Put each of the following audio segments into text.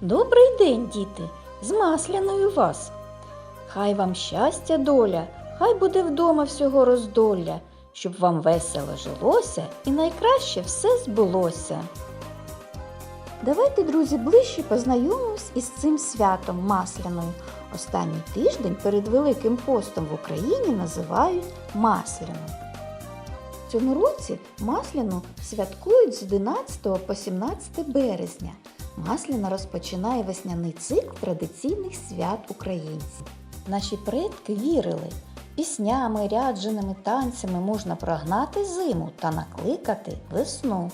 Добрий день, діти! З масляною вас! Хай вам щастя доля, хай буде вдома всього роздолля, щоб вам весело жилося і найкраще все збулося. Давайте, друзі, ближче познайомимось із цим святом масляною. Останній тиждень перед Великим постом в Україні називають масляну. В цьому році масляну святкують з 11 по 17 березня. Масляна розпочинає весняний цикл традиційних свят українців. Наші предки вірили, піснями, рядженими танцями можна прогнати зиму та накликати весну.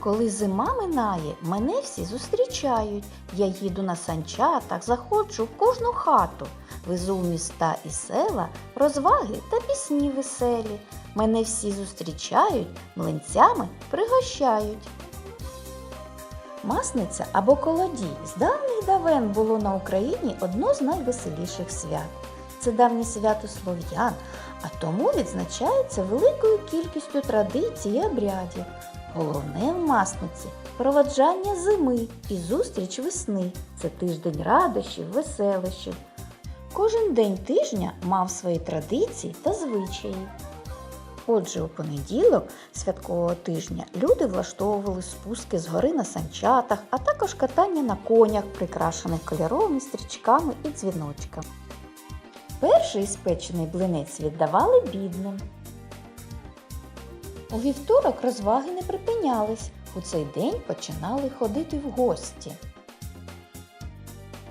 Коли зима минає, мене всі зустрічають. Я їду на санчатах, заходжу в кожну хату, везу в міста і села, розваги та пісні веселі. Мене всі зустрічають, млинцями пригощають. Масниця або колодій з давніх давен було на Україні одно з найвеселіших свят. Це давнє свято слов'ян, а тому відзначається великою кількістю традицій і обрядів. Головне в масниці проводжання зими і зустріч весни. Це тиждень радощів, веселищів. Кожен день тижня мав свої традиції та звичаї. Отже, у понеділок святкового тижня люди влаштовували спуски з гори на санчатах, а також катання на конях, прикрашених кольоровими стрічками і дзвіночками. Перший спечений блинець віддавали бідним. У вівторок розваги не припинялись. У цей день починали ходити в гості.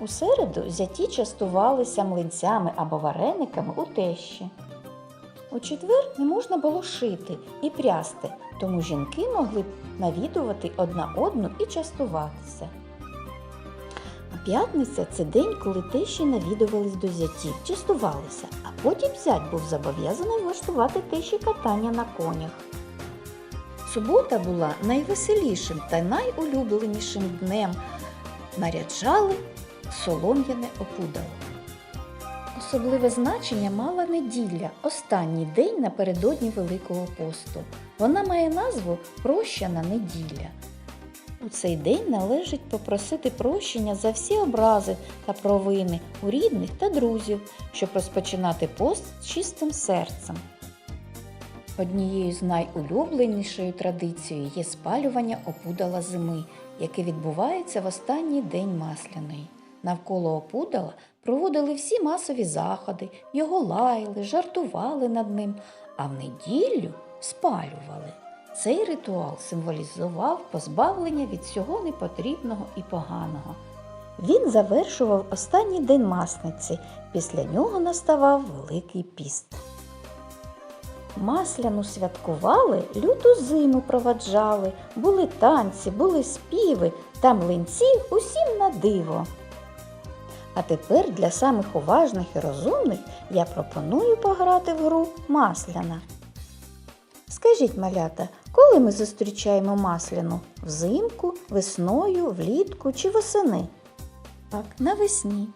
У середу зяті частувалися млинцями або варениками у тещі. У четвер не можна було шити і прясти, тому жінки могли б навідувати одна одну і частуватися. А п'ятниця це день, коли тещі навідувались до зятів, частувалися, а потім зять був зобов'язаний влаштувати тещі катання на конях. Субота була найвеселішим та найулюбленішим днем. Наряджали солом'яне опудало. Особливе значення мала неділя, останній день напередодні Великого посту. Вона має назву Прощана неділя. У цей день належить попросити прощення за всі образи та провини у рідних та друзів, щоб розпочинати пост з чистим серцем. Однією з найулюбленішою традицією є спалювання опудала зими, яке відбувається в останній день масляної. Навколо опудала проводили всі масові заходи, його лаяли, жартували над ним, а в неділю спалювали. Цей ритуал символізував позбавлення від всього непотрібного і поганого. Він завершував останній день масниці, після нього наставав Великий піст. Масляну святкували, люту зиму проваджали, були танці, були співи та млинці усім на диво. А тепер для самих уважних і розумних я пропоную пограти в гру Масляна. Скажіть, малята, коли ми зустрічаємо масляну? Взимку, весною, влітку чи восени? Так, навесні.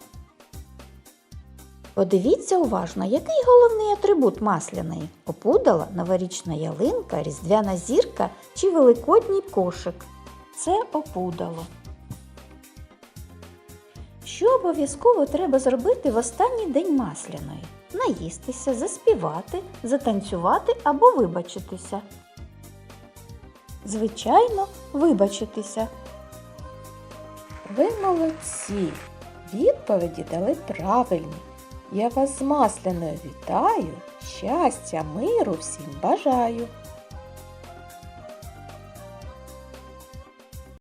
Подивіться уважно, який головний атрибут масляної? Опудала, новорічна ялинка, різдвяна зірка чи великодній кошик? Це опудало. Що обов'язково треба зробити в останній день масляної? Наїстися, заспівати, затанцювати або вибачитися. Звичайно, вибачитися. Ви молодці! Відповіді дали правильні. Я вас з масляною вітаю, щастя, миру всім бажаю.